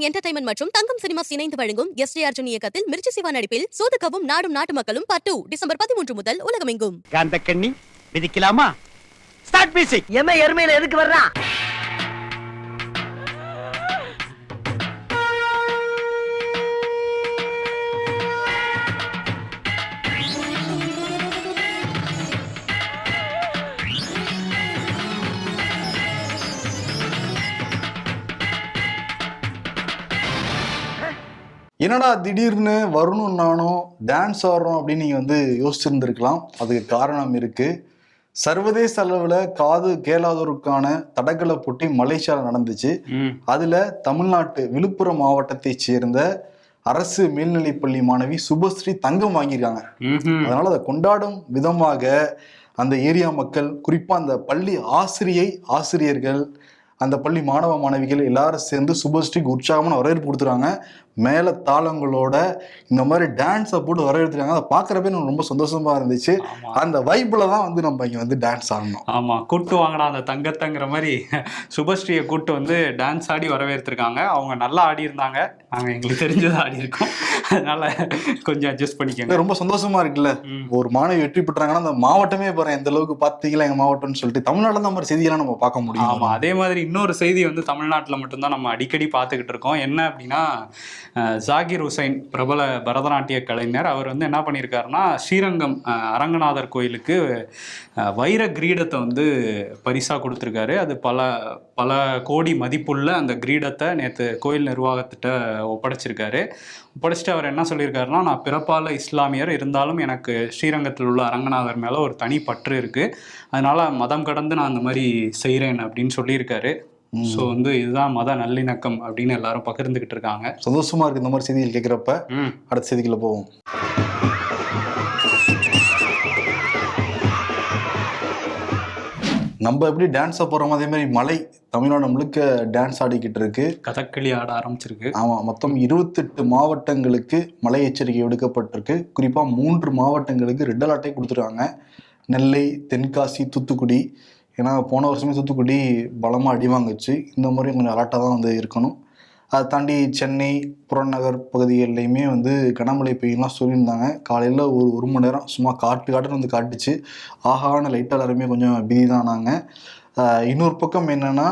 Prime entertainment மற்றும் தங்கம் cinemas இணைந்து வழங்கும் எஸ் ஜே அர்ஜுன் இயக்கத்தில் மிர்ச்சி சிவா நடிப்பில் சோதுகவும் நாடும் நாட்டு மக்களும் பார்ட் டூ டிசம்பர் பதிமூன்று முதல் உலகமெங்கும். காந்த கண்ணி மிதிக்கலாமா? ஸ்டார்ட் மியூசிக் எம எருமையில எதுக்கு வர்றான் என்னடா திடீர்னு வரணும் நானும் டான்ஸ் ஆடுறோம் அப்படின்னு நீங்கள் வந்து யோசிச்சிருந்துருக்கலாம். அதுக்கு காரணம் இருக்குது சர்வதேச அளவில் காது கேளாதோருக்கான தடகள போட்டி மலேசியாவில் நடந்துச்சு. அதில் தமிழ்நாட்டு விழுப்புரம் மாவட்டத்தைச் சேர்ந்த அரசு மேல்நிலைப்பள்ளி மாணவி சுபஸ்ரீ தங்கம் வாங்கியிருக்காங்க. அதனால அதை கொண்டாடும் விதமாக அந்த ஏரியா மக்கள் குறிப்பா அந்த பள்ளி ஆசிரியை ஆசிரியர்கள் அந்த பள்ளி மாணவ மாணவிகள் எல்லாரும் சேர்ந்து சுபஸ்ரீக்கு உற்சாகமான வரவேற்பு கொடுத்துறாங்க மேல தாளங்களோட இந்த மாதிரி டான்ஸை போட்டு வரவேற்றுறாங்க அதை பார்க்குறப்ப எனக்கு ரொம்ப சந்தோஷமா இருந்துச்சு. அந்த வைப்புல தான் வந்து நம்ம இங்க வந்து டான்ஸ் ஆடணும். ஆமா. கூட்டு வாங்கினா அந்த தங்கத்தங்கிற மாதிரி சுபஸ்ரீயை கூட்டு வந்து டான்ஸ் ஆடி வரவேற்றிருக்காங்க அவங்க நல்லா ஆடி இருந்தாங்க. நாங்க எங்களுக்கு தெரிஞ்சதை ஆடி இருக்கோம். அதனால கொஞ்சம் அட்ஜஸ்ட் பண்ணிக்கோங்க. ரொம்ப சந்தோஷமா இருக்குல்ல. ஒரு மாணவி வெற்றி பெற்றாங்கன்னா அந்த மாவட்டமே பாருங்க எந்த அளவுக்கு பார்த்தீங்களா எங்க மாவட்டம்னு சொல்லிட்டு தமிழ்நாட்டில் அந்த மாதிரி செய்தியெல்லாம் நம்ம பார்க்க முடியும். ஆமா. அதே மாதிரி இன்னொரு செய்தி வந்து தமிழ்நாட்டில் மட்டும்தான் நம்ம அடிக்கடி பார்த்துக்கிட்டு இருக்கோம். என்ன அப்படின்னா ஜாகிர் ஹுசைன் பிரபல பரதநாட்டிய கலைஞர் அவர் வந்து என்ன பண்ணியிருக்காருன்னா ஸ்ரீரங்கம் அரங்கநாதர் கோயிலுக்கு வைர கிரீடத்தை வந்து பரிசாக கொடுத்துருக்காரு. அது பல பல கோடி மதிப்புள்ள அந்த கிரீடத்தை நேற்று கோயில் நிர்வாகத்திட்ட ஒப்படைச்சிருக்காரு. ஒப்படைச்சிட்டு அவர் என்ன சொல்லியிருக்காருன்னா நான் பிறப்பால இஸ்லாமியர் இருந்தாலும் எனக்கு ஸ்ரீரங்கத்தில் உள்ள அரங்கநாதர் மேலே ஒரு தனி பற்று இருக்குது அதனால மதம் கடந்து நான் அந்த மாதிரி செய்கிறேன் அப்படின்னு சொல்லியிருக்காரு. ஸோ வந்து இதுதான் மத நல்லிணக்கம் அப்படின்னு எல்லாரும் பகிர்ந்துக்கிட்டு இருக்காங்க. சந்தோஷமா இருக்கு இந்த மாதிரி செய்திகள் கேட்குறப்ப அடுத்த செய்திக்குள்ள போவோம். நம்ம எப்படி டான்ஸை போகிறோமோ அதே மாதிரி மலை தமிழ்நாடு முழுக்க டான்ஸ் ஆடிக்கிட்டு இருக்கு. கதகளி ஆட ஆரம்பிச்சிருக்கு. ஆமாம் மொத்தம் இருபத்தெட்டு மாவட்டங்களுக்கு மழை எச்சரிக்கை விடுக்கப்பட்டிருக்கு. குறிப்பாக மூன்று மாவட்டங்களுக்கு ரெட் அலர்ட்டே கொடுத்துருக்காங்க. நெல்லை தென்காசி தூத்துக்குடி. ஏன்னா போன வருஷமே தூத்துக்குடி பலமாக அடி வாங்குச்சு. இந்த முறையும் கொஞ்சம் அலர்ட்டாக தான் வந்து இருக்கணும். அதை தாண்டி சென்னை புறநகர் பகுதிகள்லையுமே வந்து கனமழை பெய்யலாம் சொல்லியிருந்தாங்க. காலையில் ஒரு ஒரு மணி நேரம் சும்மா காட்டு காட்டுன்னு வந்து காட்டுச்சு. ஆகான லைட்டாக எல்லாருமே கொஞ்சம் பிதி தானாங்க இன்னொரு பக்கம் என்னென்னா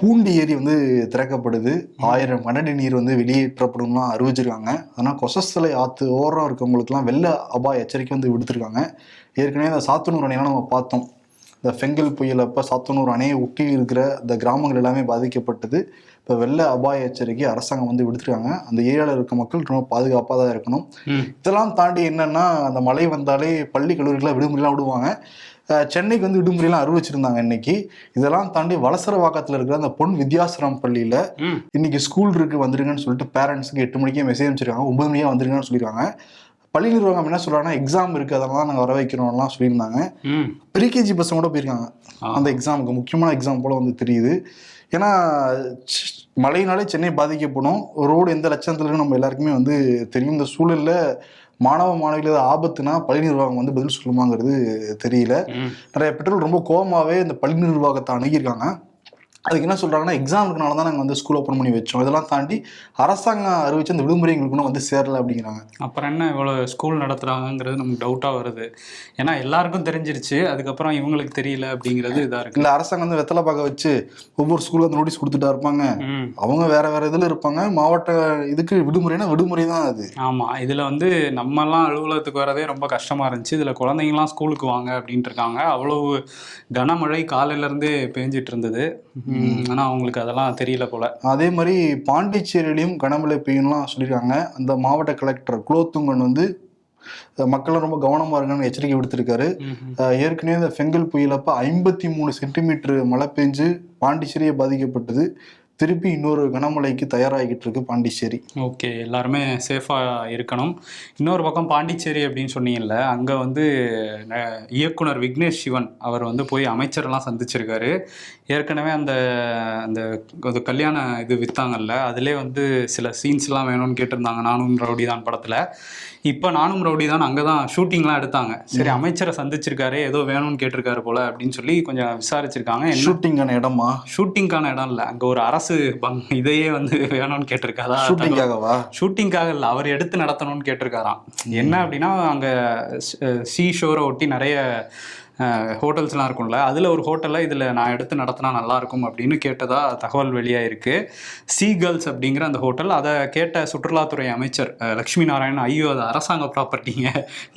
பூண்டி ஏரி வந்து திறக்கப்படுது. ஆயிரம் கனடி நீர் வந்து வெளியேற்றப்படும்லாம் அறிவிச்சிருக்காங்க. ஆனால் கொசஸ்தலை ஆற்று ஓரம் இருக்கவங்களுக்குலாம் வெள்ள அபாய எச்சரிக்கை வந்து விடுத்திருக்காங்க. ஏற்கனவே அந்த சாத்தனூர் அணையெல்லாம் நம்ம பார்த்தோம். இந்த ஃபெங்கல் புயல் அப்போ சாத்தனூர் அணையை ஒட்டி இருக்கிற இந்த கிராமங்கள் எல்லாமே பாதிக்கப்பட்டது. இப்போ வெள்ள அபாய எச்சரிக்கை அரசாங்கம் வந்து விடுத்திருக்காங்க. அந்த ஏரியாவில் இருக்க மக்கள் ரொம்ப பாதுகாப்பாக தான் இருக்கணும். இதெல்லாம் தாண்டி என்னன்னா அந்த மழை வந்தாலே பள்ளி கல்லூரிகளை விடுமுறைலாம் விடுவாங்க. சென்னைக்கு வந்து விடுமுறைலாம் அறிவிச்சிருந்தாங்க இன்னைக்கு. இதெல்லாம் தாண்டி வலசரவாக்கத்தில் இருக்கிற அந்த பொன் வித்யாசிரம் பள்ளியில் இன்னைக்கு ஸ்கூல் இருக்கு வந்துருங்கன்னு சொல்லிட்டு பேரண்ட்ஸுக்கு எட்டு மணிக்கே மெசேஜ் அனுப்பிச்சிருக்காங்க. ஒன்பது மணிக்கே வந்துருங்கன்னு சொல்லியிருக்காங்க பள்ளி நிர்வாகம் என்ன சொல்றாங்கன்னா எக்ஸாம் இருக்கு அதெல்லாம் நாங்கள் வர வைக்கிறோம்லாம் சொல்லியிருந்தாங்க. ப்ரீகேஜி பசங்க கூட போயிருக்காங்க. அந்த எக்ஸாமுக்கு முக்கியமான எக்ஸாம் போல வந்து தெரியுது. ஏன்னா மழையினாலே சென்னை பாதிக்கப்படும். ரோடு எந்த லட்சணத்துல நம்ம எல்லாருக்குமே வந்து தெரியும். இந்த சூழல்ல மாணவ மாணவிகள் ஆபத்துனா பள்ளி நிர்வாகம் வந்து பதில் சொல்லுமாங்கிறது தெரியல. நிறைய பெற்றோர்கள் ரொம்ப கோவமாவே இந்த பள்ளி நிர்வாகத்தை அணுகியிருக்காங்க. அதுக்கு என்ன சொல்றாங்கன்னா எக்ஸாம் இருக்கனால தான் நாங்கள் வந்து ஸ்கூல் ஓப்பன் பண்ணி வச்சோம். இதெல்லாம் தாண்டி அரசாங்கம் அறிவிச்ச அந்த விடுமுறை எங்களுக்கு இன்னும் வந்து சேரல அப்படிங்கிறாங்க. அப்புறம் என்ன இவ்வளோ ஸ்கூல் நடத்துகிறாங்கங்கிறது நமக்கு டவுட்டாக வருது. ஏன்னா எல்லாருக்கும் தெரிஞ்சிருச்சு. அதுக்கப்புறம் இவங்களுக்கு தெரியல அப்படிங்கிறது இதாக இருக்கு. இல்ல அரசாங்கம் வந்து வெத்தலை பார்க்க வச்சு ஒவ்வொரு ஸ்கூல்ல அந்த நோட்டீஸ் கொடுத்துட்டா இருப்பாங்க. அவங்க வேற வேற இதுல இருப்பாங்க. மாவட்ட இதுக்கு விடுமுறைனா விடுமுறை தான் அது. ஆமாம் இதில் வந்து நம்மலாம் அலுவலகத்துக்கு வரதே ரொம்ப கஷ்டமாக இருந்துச்சு. இதில் குழந்தைங்களாம் ஸ்கூலுக்கு வாங்க அப்படின்ட்டு இருக்காங்க. அவ்வளவு கனமழை காலையிலேருந்தே பேஞ்சிட்டு இருந்தது. ஆனால் அவங்களுக்கு அதெல்லாம் தெரியல போல. அதே மாதிரி பாண்டிச்சேரியிலையும் கனமழை பெய்யும்லாம் சொல்லியிருக்காங்க அந்த மாவட்ட கலெக்டர் குலோத்துங்கன் வந்து அஹ், மக்களும் ரொம்ப கவனமா இருங்கன்னு எச்சரிக்கை விடுத்திருக்காரு. ஏற்கனவே இந்த ஃபெங்கல் புயலப்ப ஐம்பத்தி மூணு சென்டிமீட்டர் மழை பெஞ்சு பாண்டிச்சேரியை பாதிக்கப்பட்டது. திருப்பி இன்னொரு கனமழைக்கு தயாராகிட்டு இருக்கு பாண்டிச்சேரி. ஓகே எல்லாருமே சேஃபாக இருக்கணும். இன்னொரு பக்கம் பாண்டிச்சேரி அப்படின்னு சொன்னீங்கல்ல அங்கே வந்து இயக்குனர் விக்னேஷ் சிவன் அவர் வந்து போய் அமைச்சரெல்லாம் சந்திச்சிருக்காரு. ஏற்கனவே அந்த அந்த கல்யாண இது விற்றாங்கல்ல அதிலே வந்து சில சீன்ஸ்லாம் வேணும்னு கேட்டிருந்தாங்க நானும் ரவுடி தான் படத்தில். இப்போ நானும் ரவுடி தான் அங்கே தான் ஷூட்டிங்லாம் எடுத்தாங்க. சரி அமைச்சரை சந்திச்சிருக்காரு ஏதோ வேணும்னு கேட்டிருக்காரு போல அப்படின்னு சொல்லி கொஞ்சம் விசாரிச்சிருக்காங்க. ஷூட்டிங்கான இடமா? ஷூட்டிங்க்கான இடம் இல்லை. அங்கே ஒரு அரச அரசு பங் இதையே வந்து வேணும்னு கேட்டிருக்காதா ஷூட்டிங்காகவா ஷூட்டிங்காக இல்லை அவர் எடுத்து நடத்தணும்னு கேட்டிருக்காராம். என்ன அப்படின்னா அங்கே சீ ஷோரை ஒட்டி நிறைய ஹோட்டல்ஸ்லாம் இருக்கும்ல அதில் ஒரு ஹோட்டலில் இதில் நான் எடுத்து நடத்தினா நல்லா இருக்கும் அப்படின்னு கேட்டதா தகவல் வெளியாயிருக்கு. சீ கேர்ள்ஸ் அப்படிங்கிற அந்த ஹோட்டல் அதை கேட்ட சுற்றுலாத்துறை அமைச்சர் லக்ஷ்மி நாராயணன் ஐயோ அது அரசாங்க ப்ராப்பர்ட்டிங்க.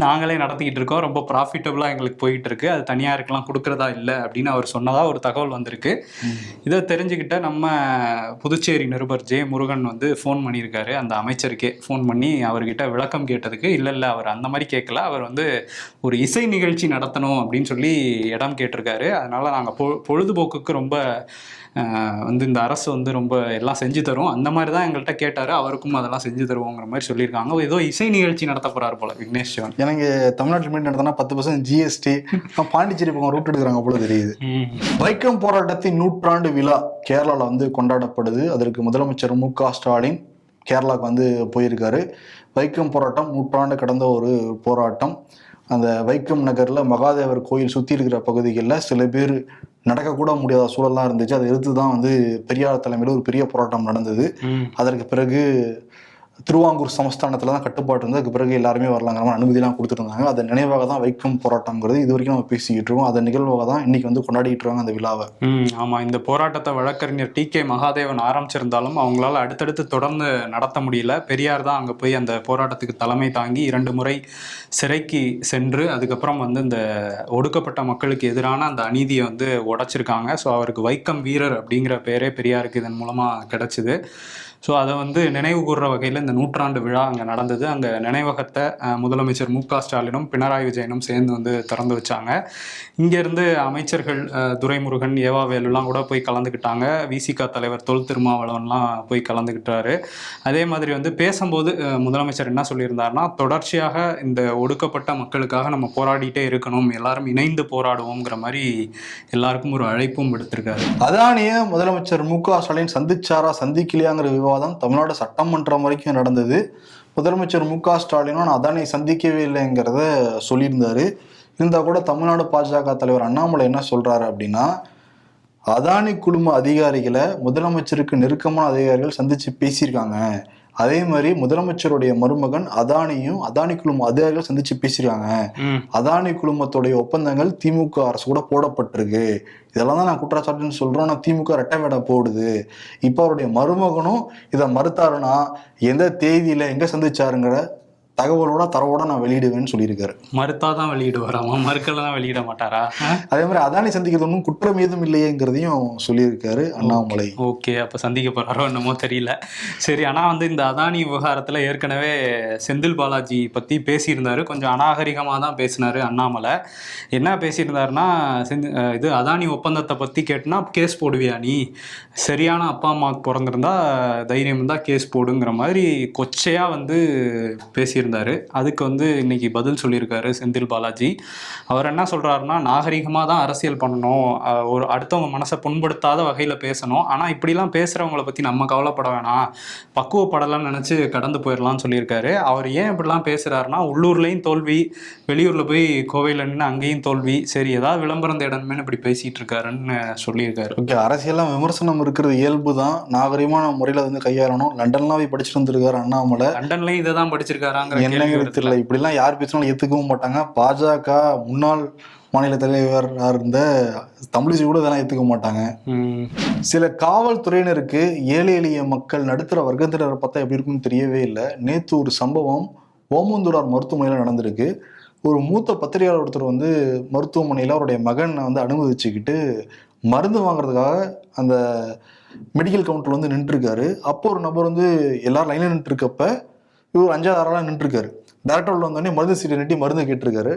நாங்களே நடத்திக்கிட்டு இருக்கோம் ரொம்ப ப்ராஃபிட்டபுளாக எங்களுக்கு போயிட்டு இருக்கு அது தனியாருக்கெல்லாம் கொடுக்குறதா இல்லை அப்படின்னு அவர் சொன்னதா ஒரு தகவல் வந்திருக்கு. இதை தெரிஞ்சுக்கிட்ட நம்ம புதுச்சேரி நிருபர் ஜே முருகன் வந்து ஃபோன் பண்ணியிருக்காரு அந்த அமைச்சருக்கே ஃபோன் பண்ணி அவர்கிட்ட விளக்கம் கேட்டதுக்கு இல்லை இல்லை அவர் அந்த மாதிரி கேட்கல அவர் வந்து ஒரு இசை நிகழ்ச்சி நடத்தணும் அப்படின்னு சொல்லி இடம் கேட்டிருக்காரு. அதனால நாங்கள் பொ பொழுதுபோக்குக்கு ரொம்ப வந்து இந்த அரசு வந்து ரொம்ப எல்லாம் செஞ்சு தரும். அந்த மாதிரி தான் எங்கள்கிட்ட கேட்டார். அவருக்கும் அதெல்லாம் செஞ்சு தருவோங்கிற மாதிரி சொல்லியிருக்காங்க. ஏதோ இசை நிகழ்ச்சி நடத்த போறாரு போல விக்னேஷ் சிவன் எனக்கு தமிழ்நாட்டில் மீட் நடத்தினா பத்து பர்சன்ட் ஜிஎஸ்டி. பாண்டிச்சேரி பக்கம் ரூட் எடுக்கிறாங்க போல தெரியுது. வைக்கம் போராட்டத்தின் நூற்றாண்டு விழா கேரளாவில் வந்து கொண்டாடப்படுது. அதற்கு முதலமைச்சர் மு க ஸ்டாலின் கேரளாவுக்கு வந்து போயிருக்காரு. வைக்கம் போராட்டம் நூற்றாண்டு கடந்த ஒரு போராட்டம். அந்த வைக்கம் நகரில் மகாதேவர் கோயில் சுற்றி இருக்கிற பகுதிகளில் சில பேர் நடக்கக்கூட முடியாத சூழல்லாம் இருந்துச்சு. அதை எதிர்த்து தான் வந்து பெரியார் தலைமையில் ஒரு பெரிய போராட்டம் நடந்தது. அதற்கு பிறகு திருவாங்கூர் சமஸ்தானத்தில் தான் கட்டுப்பாடு இருந்தது. அதுக்கு பிறகு எல்லாருமே வரலாங்கிற மாதிரி அனுமதிலாம் கொடுத்துருந்தாங்க அதை நினைவாக தான் வைக்கம் போராட்டம்ங்கிறது இது வரைக்கும் நம்ம பேசிக்கிட்டு இருக்கோம். அதை நிகழ்வாக தான் இன்னைக்கு வந்து கொண்டாடிட்டு இருக்காங்க அந்த விழாவை. ம் ஆமாம் இந்த போராட்டத்தை வழக்கறிஞர் டி கே மகாதேவன் ஆரம்பிச்சிருந்தாலும் அவங்களால அடுத்தடுத்து தொடர்ந்து நடத்த முடியல. பெரியார் தான் அங்கே போய் அந்த போராட்டத்துக்கு தலைமை தாங்கி இரண்டு முறை சிறைக்கு சென்று அதுக்கப்புறம் வந்து இந்த ஒடுக்கப்பட்ட மக்களுக்கு எதிரான அந்த அநீதியை வந்து உடைச்சிருக்காங்க. ஸோ அவருக்கு வைக்கம் வீரர் அப்படிங்கிற பேரே பெரியாருக்கு இதன் மூலமாக கிடைச்சிது. ஸோ அதை வந்து நினைவு கூறுற வகையில் இந்த நூற்றாண்டு விழா அங்கே நடந்தது. அங்கே நினைவகத்தை முதலமைச்சர் மு க ஸ்டாலினும் பினராயி விஜயனும் சேர்ந்து வந்து திறந்து வச்சாங்க. இங்கேருந்து அமைச்சர்கள் துரைமுருகன் ஏவா வேலுலாம் கூட போய் கலந்துக்கிட்டாங்க விசிகா தலைவர் தொல் திருமாவளவன்லாம் போய் கலந்துக்கிட்டாரு அதே மாதிரி வந்து பேசும்போது முதலமைச்சர் என்ன சொல்லியிருந்தாருன்னா தொடர்ச்சியாக இந்த ஒடுக்கப்பட்ட மக்களுக்காக நம்ம போராடிட்டே இருக்கணும். எல்லாரும் இணைந்து போராடுவோங்கிற மாதிரி எல்லாருக்கும் ஒரு அழைப்பும் விடுத்திருக்காரு. அதானே முதலமைச்சர் மு க ஸ்டாலின் சந்திச்சாரா சந்திக்கலையாங்கிற விவாதம் தமிழ்நாடு சட்டமன்றம் வரைக்கும் நடந்தது. முதலமைச்சர் மு க ஸ்டாலினும் நான் அதானியை சந்திக்கவே இல்லைங்கிறத சொல்லியிருந்தாரு. இருந்தா கூட தமிழ்நாடு பாஜக தலைவர் அண்ணாமலை என்ன சொல்றாரு அப்படின்னா அதானி குழும அதிகாரிகளை முதலமைச்சருக்கு நெருக்கமான அதிகாரிகள் சந்திச்சு பேசியிருக்காங்க. அதே மாதிரி முதலமைச்சருடைய மருமகன் அதானியும் அதானி குழும அதிகாரிகள் சந்திச்சு பேசியிருக்காங்க. அதானி குழுமத்துடைய ஒப்பந்தங்கள் திமுக அரசு கூட போடப்பட்டிருக்கு. இதெல்லாம் தான் நான் குற்றச்சாட்டுன்னு சொல்கிறோம் ஆனால் திமுக ரெட்டை வேடை போடுது. இப்போ அவருடைய மருமகனும் இதை மறுத்தாருன்னா எந்த தேதியில் எங்கே சந்திச்சாருங்கிற தகவலோட தரவோட நான் வெளியிடுவேன்னு சொல்லியிருக்காரு. மறுத்தா தான் வெளியிடுவாராமா மறுக்கலாம் வெளியிட மாட்டாரா? அதே மாதிரி அதானி சந்திக்கிறது. ஒன்றும் குற்றம் ஏதும் இல்லையேங்கிறதையும் சொல்லியிருக்காரு அண்ணாமலை. ஓகே அப்போ சந்திக்க போறாரோ என்னமோ தெரியல. சரி ஆனால் வந்து இந்த அதானி விவகாரத்தில் ஏற்கனவே செந்தில் பாலாஜி பற்றி பேசியிருந்தாரு. கொஞ்சம் அநாகரிகமாக தான் பேசினாரு அண்ணாமலை. என்ன பேசியிருந்தாருன்னா இது அதானி ஒப்பந்தத்தை பற்றி கேட்டுனா கேஸ் போடுவியா நீ? சரியான அப்பா அம்மாவுக்கு பிறந்திருந்தா தைரியம் இருந்தால் கேஸ் போடுங்கிற மாதிரி கொச்சையாக வந்து பேசியிருந்தாரு. அதுக்கு வந்து இன்னைக்கு பதில் சொல்லியிருக்காரு செந்தில் பாலாஜி. அவர் என்ன சொல்றாருன்னா நாகரிகமாக தான் அரசியல் பண்ணணும். ஒரு அடுத்தவங்க மனசை புண்படுத்தாத வகையில் பேசணும். ஆனால் இப்படிலாம் பேசுகிறவங்கள பற்றி நம்ம கவலைப்பட வேணாம். பக்குவப்படலாம்னு நினச்சி கடந்து போயிடலாம்னு சொல்லியிருக்காரு. அவர் ஏன் இப்படிலாம் பேசுகிறாருன்னா உள்ளூர்லேயும் தோல்வி வெளியூரில் போய் கோவையில் நின்று அங்கேயும் தோல்வி சரி ஏதாவது விளம்பரம் தேடணுமேனு இப்படி பேசிகிட்டு இருக்காருன்னு சொல்லியிருக்காரு. ஓகே அரசியல்லாம் விமர்சனம் இருக்கிறது இயல்பு தான். நாகரிகமான முறையில் வந்து கையாளணும். லண்டன்லாம் போய் படிச்சுட்டு வந்திருக்காரு அண்ணாமலை. லண்டன்லயும் இதை தான் படிச்சிருக்காராங்கிற கேள்வி என்னங்கிறது. தெரியல இப்படிலாம் யார் பேசினாலும் ஏத்துக்கவும் மாட்டாங்க. பாஜக முன்னாள் மாநில தலைவராக இருந்த தமிழிசை கூட இதெல்லாம் ஏத்துக்க மாட்டாங்க. சில காவல்துறையினருக்கு ஏழை எளிய மக்கள் நடுத்தர வர்க்கத்தினரை பார்த்தா எப்படி இருக்குன்னு தெரியவே இல்லை. நேற்று ஒரு சம்பவம் ஓமந்தூரார் மருத்துவமனையில் நடந்திருக்கு. ஒரு மூத்த பத்திரிகையாளர் ஒருத்தர் வந்து மருத்துவமனையில் அவருடைய மகனை வந்து அனுமதிச்சுக்கிட்டு மருந்து வாங்குறதுக்காக அந்த மெடிக்கல் கவுண்டர் வந்து நின்றுருக்காரு. அப்போ ஒரு நபர் வந்து எல்லாரும் லைனில் நின்றுருக்கப்ப இவர் அஞ்சாவது ஆறாலாம் நின்றுருக்காரு. டேரக்டர் உள்ள வந்தோடனே மருந்து சீட்டை நீட்டி மருந்து கேட்டிருக்காரு.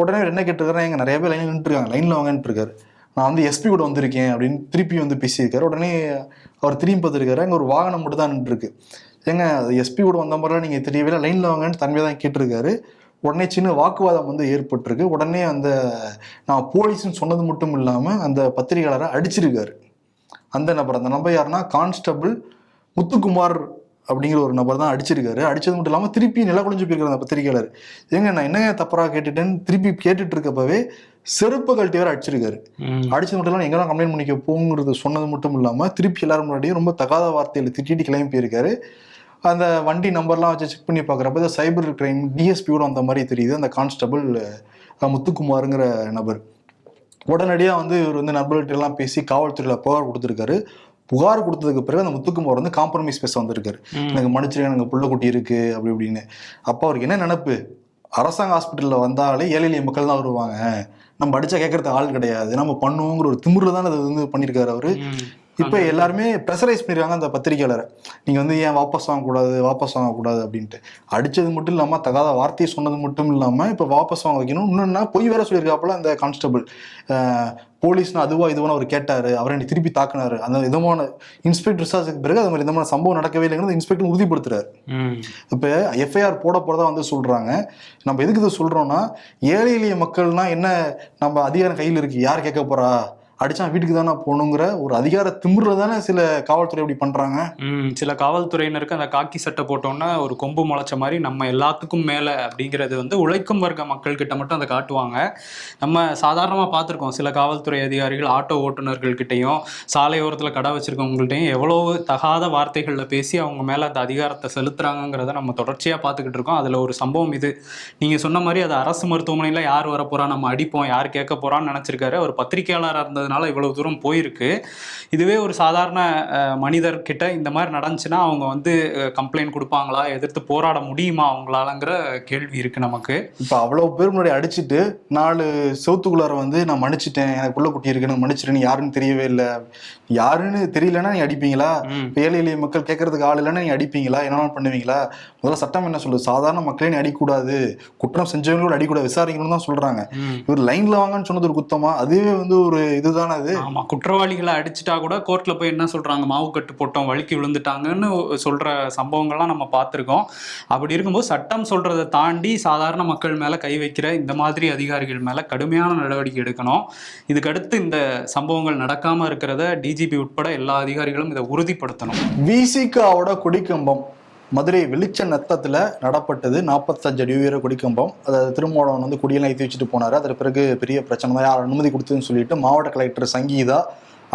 உடனே என்ன கேட்டிருக்காரு எங்கள் நிறைய பேர் லைனில் நின்றுருக்காங்க. லைனில் வாங்கன்னு இருக்காரு. நான் வந்து எஸ்பி கூட வந்திருக்கேன் அப்படின்னு திருப்பி வந்து பேசியிருக்காரு. உடனே அவர் திரும்பி பார்த்துருக்காரு. அங்கே ஒரு வாகனம் மட்டும் தான் நின்றுருக்கு. ஏங்க எஸ்பி கூட வந்த மாதிரிலாம் நீங்கள் தெரியவே லைனில் வாங்கன்னு தன்மையாக தான் கேட்டிருக்காரு. உடனே சின்ன வாக்குவாதம் வந்து ஏற்பட்டிருக்கு. உடனே அந்த நான் போலீஸ்னு சொன்னது மட்டும் இல்லாமல் அந்த பத்திரிகையாளரை அடிச்சிருக்காரு. அந்த நபர் அந்த நபர் யாருன்னா கான்ஸ்டபிள் முத்துக்குமார் அப்படிங்கிற ஒரு நபர் தான் அடிச்சிருக்காரு. அடிச்சது மட்டும் இல்லாமல் திருப்பி நில குழஞ்சு போயிருக்காரு அந்த பத்திரிகையாளர். ஏங்க நான் என்னங்க தப்பரா கேட்டுட்டேன்னு திருப்பி கேட்டுட்டு இருக்கப்பவே செருப்பு கழட்டி வேற அடிச்சிருக்காரு அடிச்சது மட்டும் இல்லாமல் எங்கெல்லாம் கம்ப்ளைண்ட் பண்ணிக்க போங்கிறது சொன்னது மட்டும் இல்லாமல் திருப்பி எல்லாரும் முன்னாடியும் ரொம்ப தகாத வார்த்தையில் திட்டிட்டு கிளம்பி போயிருக்காரு. அந்த வண்டி நம்பர்லாம் வச்சு செக் பண்ணி பார்க்குறப்ப இந்த சைபர் கிரைம் டிஎஸ்பியோட அந்த மாதிரி தெரியுது. அந்த கான்ஸ்டபிள் முத்துக்குமாருங்கிற நபர். உடனடியாக வந்து இவர் வந்து நண்பர்கள்ட்ட எல்லாம் பேசி காவல்துறையில் புகார் கொடுத்துருக்காரு. புகார் கொடுத்ததுக்கு பிறகு அந்த முத்துக்குமார் வந்து காம்ப்ரமைஸ் பேச வந்திருக்காரு. எனக்கு மன்னிச்சிருங்க எனக்கு புள்ள குட்டி இருக்கு அப்படி இப்படின்னு. அப்போ அவருக்கு என்ன நினப்பு? அரசாங்க ஹாஸ்பிட்டலில் வந்தாலே ஏழை எளிய மக்கள் தான் வருவாங்க. நம்ம அடிச்சா கேட்கறது ஆள் கிடையாது. நம்ம பண்ணுவோங்கிற ஒரு திமிரில் தான் அது வந்து பண்ணியிருக்காரு அவரு. இப்போ எல்லாருமே ப்ரெஷரைஸ் பண்ணிருக்காங்க அந்த பத்திரிக்கையாளரை நீங்க வந்து ஏன் வாபஸ் வாங்கக்கூடாது வாபஸ் வாங்கக்கூடாது அப்படின்ட்டு. அடிச்சது மட்டும் இல்லாம தகாத வார்த்தையை சொன்னது மட்டும் இல்லாம இப்போ வாபஸ் வாங்க வைக்கணும். இன்னொன்னா பொய் வேற சொல்லியிருக்காப்புல அந்த கான்ஸ்டபிள் போலீஸ்னா அதுவா இதுவான அவர் கேட்டாரு. அவரை என்னை திருப்பி தாக்குனாரு. அந்த விதமான இன்ஸ்பெக்டர் விசாரிச்சதுக்கு பிறகு அது மாதிரி விதமான சம்பவம் நடக்கவே இல்லைங்கிறது இன்ஸ்பெக்டர் உறுதிப்படுத்துறாரு. இப்போ எஃப்ஐஆர் போட போறதா வந்து சொல்றாங்க. நம்ம எதுக்கு இதை சொல்றோம்னா ஏழை எளிய மக்கள்னா என்ன நம்ம அதிகாரம் கையில் இருக்கு? யார் கேட்க போறா? அடிச்சா வீட்டுக்கு தானே போகணுங்கிற ஒரு அதிகார திமிரில் தானே சில காவல்துறை இப்படி பண்றாங்க? சில காவல்துறையினருக்கு அந்த காக்கி சட்டை போட்டோன்னா ஒரு கொம்பு முளைச்ச மாதிரி நம்ம எல்லாத்துக்கும் மேலே அப்படிங்கிறது வந்து உழைக்கும் வர்க்க மக்கள் கிட்ட மட்டும் அதை காட்டுவாங்க. நம்ம சாதாரணமாக பார்த்துருக்கோம். சில காவல்துறை அதிகாரிகள் ஆட்டோ ஓட்டுநர்கள் கிட்டேயும் சாலையோரத்தில் கடை வச்சிருக்கவங்கள்ட்டையும் எவ்வளோ தகாத வார்த்தைகளில் பேசி அவங்க மேலே அந்த அதிகாரத்தை செலுத்துறாங்கிறத நம்ம தொடர்ச்சியாக பார்த்துக்கிட்டு இருக்கோம். அதில் ஒரு சம்பவம் இது. நீங்கள் சொன்ன மாதிரி அது அரசு மருத்துவமனையில் யார் வரப்போறா நம்ம அடிப்போம் யார் கேட்க போறான்னு நினச்சிருக்காரு. அவர் பத்திரிகையாளராக இருந்ததுனால இவ்வளவு தூரம் போயிருக்கு. இதுவே ஒரு சாதாரண மனிதர்கிட்ட இந்த மாதிரி நடந்துச்சுன்னா அவங்க வந்து கம்ப்ளைண்ட் கொடுப்பாங்களா? எதிர்த்து போராட முடியுமா அவங்களாலங்கிற கேள்வி இருக்கு நமக்கு. இப்போ அவ்வளவு பேர் முன்னாடி அடிச்சிட்டு நாலு செவத்துக்குள்ளார வந்து நான் மன்னிச்சிட்டேன் எனக்கு புள்ள குட்டி இருக்கு எனக்கு மன்னிச்சிட்டேன்னு யாருன்னு தெரியவே இல்லை. யாருன்னு தெரியலன்னா நீ அடிப்பீங்களா? ஏழை எளிய மக்கள் கேட்கறதுக்கு ஆள் இல்லைன்னா நீ அடிப்பீங்களா? என்ன பண்ணுவீங்களா? முதல்ல சட்டம் என்ன சொல்லுது? சாதாரண மக்களே நீ அடிக்கூடாது குற்றம் செஞ்சவங்களோட அடிக்கூடாது. விசாரிக்கணும்னு தான் சொல்றாங்க. இவர் லைன்ல வாங்கன்னு சொன்னது ஒரு குத்தமா? அதுவே வந்து ஒரு இதுதானே. அது ஆமா குற்றவாளிகளை அடிச்சிட்டா கூட கோர்ட்ல போய் என்ன சொல்றாங்க? மாவு கட்டு போட்டோம் வழுக்கி விழுந்துட்டாங்கன்னு சொல்ற சம்பவங்கள்லாம் நம்ம பார்த்துருக்கோம். அப்படி இருக்கும்போது சட்டம் சொல்றதை தாண்டி சாதாரண மக்கள் மேல கை வைக்கிற இந்த மாதிரி அதிகாரிகள் மேல கடுமையான நடவடிக்கை எடுக்கணும். இதுக்கு அடுத்து இந்த சம்பவங்கள் நடக்காம இருக்கிறத டிஜிபி உட்பட எல்லா அதிகாரிகளும் இதை உறுதிப்படுத்தணும். விசிகாவோட கொடிக்கம்பம். மதுரை வெளிச்ச நத்தத்துல நடப்பட்டது நாற்பத்தஞ்சு அடி உயர கொடிக்கம்பம் அதாவது திருமாவளவன் வந்து கொடியெல்லாம் ஏற்றி வச்சுட்டு போனாரு. அதற்கு பிறகு பெரிய பிரச்சனை தான். யார் அனுமதி கொடுத்ததுன்னு சொல்லிட்டு மாவட்ட கலெக்டர் சங்கீதா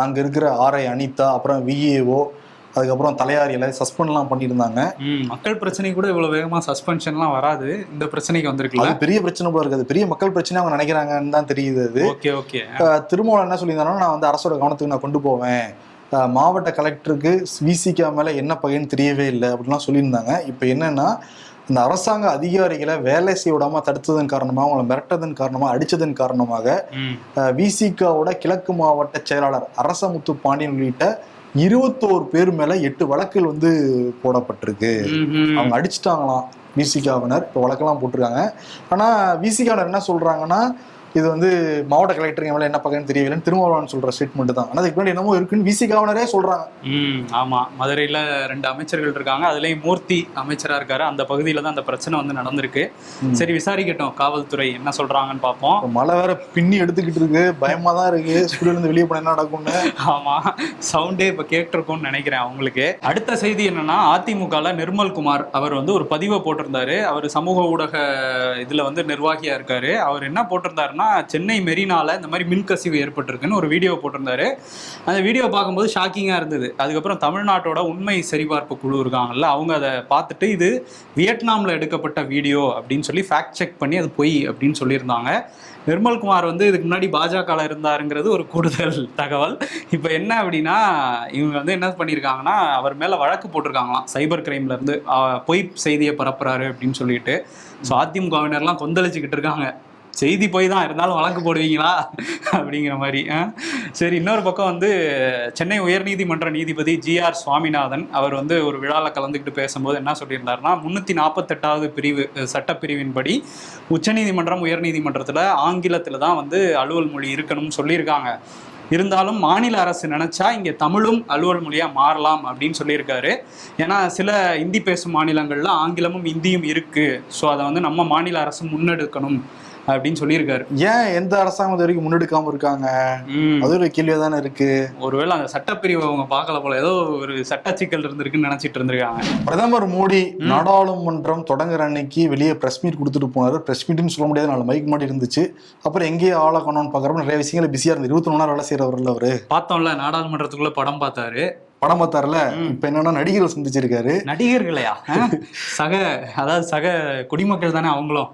அங்க இருக்கிற ஆர்ஐ அனிதா அப்புறம் விஏஓ அதுக்கப்புறம் தலையாரி எல்லாம் சஸ்பெண்ட்லாம் பண்ணியிருந்தாங்க மக்கள் பிரச்சனை கூட இவ்வளவு வேகமா சஸ்பென்ஷன்லாம் வராது. இந்த பிரச்சனைக்கு வந்திருக்குல்ல? அது பெரிய பிரச்சனை போல இருக்குது. பெரிய மக்கள் பிரச்சனை அவங்க நினைக்கிறாங்கன்னு தான் தெரியுது அது. Okay okay. திருமாவளவன் என்ன சொல்லியிருந்தாங்கன்னா நான் வந்து அரசோட கவனத்துக்கு நான் கொண்டு போவேன். மாவட்ட கலெக்டருக்கு விசிகா மேல என்ன பகைன்னு தெரியவே இல்லை அப்படின்லாம் சொல்லியிருந்தாங்க. இப்போ என்னன்னா இந்த அரசாங்க அதிகாரிகளை வேலை செய்ய விடாம தடுத்ததன் காரணமாக அவங்கள மிரட்டதன் காரணமாக அடிச்சதன் காரணமாக விசிகாவோட கிழக்கு மாவட்ட செயலாளர் அரசமுத்து பாண்டியன் உள்ளிட்ட இருபத்தோரு பேர் மேல எட்டு வழக்குகள் வந்து போடப்பட்டிருக்கு. அவங்க அடிச்சிட்டாங்களாம் விசிகாவினர் இப்போ வழக்கெல்லாம் போட்டிருக்காங்க. ஆனா விசிகாவினர் என்ன சொல்றாங்கன்னா இது வந்து மாவட்ட கலெக்டர் மேல என்ன பகன்னு தெரியலன்னு திருமாவளவன் சொல்ற ஸ்டேட்மெண்ட் தான். ஆனா அதுக்கு முன்னாடி என்னமோ இருக்குன்னு விசிகாவினரே சொல்றாங்க. ம் ஆமா. மதுரையில ரெண்டு அமைச்சர்கள் இருக்காங்க. அதுலயும் மூர்த்தி அமைச்சரா இருக்காரு. அந்த பகுதியில தான் அந்த பிரச்சனை வந்து நடந்திருக்கு. சரி விசாரிக்கட்டும். காவல்துறை என்ன சொல்றாங்கன்னு பார்ப்போம். மழை வேற பின்னி எடுத்துக்கிட்டு இருக்கு. பயமா தான் இருக்கு. ஸ்கூல்ல இருந்து வெளியே போன என்ன நடக்கும்னு. ஆமா. சவுண்டே இப்ப கேட்டிருக்கும்னு நினைக்கிறேன் அவங்களுக்கு. அடுத்த செய்தி என்னன்னா அதிமுகல நிர்மல் குமார் அவர் வந்து ஒரு பதிவை போட்டிருந்தாரு. அவர் சமூக ஊடக இதுல வந்து நிர்வாகியா இருக்காரு. அவர் என்ன போட்டிருந்தாருன்னா சென்னை மெரினால இந்த மாதிரி மின்கசிவு ஏற்பட்டிருக்குன்னு ஒரு வீடியோ போட்டிருந்தாரு. அந்த வீடியோ பார்க்கும்போது ஷாக்கிங்கா இருந்தது. அதுக்கப்புறம் தமிழ்நாட்டோட உண்மை சரிபார்ப்பு குழு இருக்காங்கல்ல அவங்க அதை பார்த்துட்டு இது வியட்நாம்ல எடுக்கப்பட்ட வீடியோ அப்படின்னு சொல்லி ஃபேக்ட் செக் பண்ணி அது பொய் அப்படின்னு சொல்லியிருந்தாங்க. நிர்மல்குமார் வந்து இதுக்கு முன்னாடி பாஜகவில் இருந்தாருங்கிறது ஒரு கூடுதல் தகவல். இப்போ என்ன அப்படின்னா இவங்க வந்து என்ன பண்ணியிருக்காங்கன்னா அவர் மேலே வழக்கு போட்டிருக்காங்களாம். சைபர் கிரைம்ல இருந்து பொய் செய்தியை பரப்புறாரு அப்படின்னு சொல்லிட்டு. ஸோ அதிமுகவினர்லாம் கொந்தளிச்சுக்கிட்டு இருக்காங்க. செய்தி போய் தான் இருந்தாலும் வழக்கு போடுவீங்களா? அப்படிங்கிற மாதிரி. ஆ? சரி இன்னொரு பக்கம் வந்து சென்னை உயர்நீதிமன்ற நீதிபதி ஜிஆர் சுவாமிநாதன் அவர் வந்து ஒரு விழாவில் கலந்துக்கிட்டு பேசும்போது என்ன சொல்லியிருந்தாருன்னா முன்னூற்றி நாற்பத்தெட்டாவது பிரிவு சட்டப்பிரிவின்படி உச்சநீதிமன்றம் உயர்நீதிமன்றத்தில் ஆங்கிலத்தில் தான் வந்து அலுவல் மொழி இருக்கணும்னு சொல்லியிருக்காங்க. இருந்தாலும் மாநில அரசு நினச்சா இங்கே தமிழும் அலுவல் மொழியாக மாறலாம் அப்படின்னு சொல்லியிருக்காரு. ஏன்னா சில இந்தி பேசும் மாநிலங்களில் ஆங்கிலமும் இந்தியும் இருக்குது ஸோ அதை வந்து நம்ம மாநில அரசு முன்னெடுக்கணும். அப்படின்னு சொல்லியிருக்காரு. ஏன் எந்த அரசாங்கம் வரைக்கும் முன்னெடுக்காம இருக்காங்க. அது ஒரு கேள்வியா தானே இருக்கு. ஒருவேளை அந்த சட்டப்பிரிவை அவங்க பார்க்கல போல ஏதோ ஒரு சட்ட சிக்கல் இருந்திருக்குன்னு நினைச்சிட்டு இருந்திருக்காங்க. பிரதமர் மோடி நாடாளுமன்றம் தொடங்குற அன்னைக்கு வெளியே பிரஸ் மீட் கொடுத்துட்டு போனாரு. பிரஸ் மீட்னு சொல்ல முடியாது நாலு மைக் மாட்டி இருந்துச்சு. அப்புறம் எங்கேயே ஆளை காணோம்னு பாக்குறப்ப நிறைய விஷயங்கள் பிஸியா இருந்து இருபத்தி மணி நேரம் வேலை செய்யறவர்ல அவரு. பார்த்தோம்ல நாடாளுமன்றத்துக்குள்ள படம் பார்த்தாரு. படம் பார்த்தாருல? இப்ப என்னன்னா நடிகர்கள் சந்திச்சிருக்காரு. நடிகர்களையா? சக அதாவது சக குடிமக்கள் தானே அவங்களும்.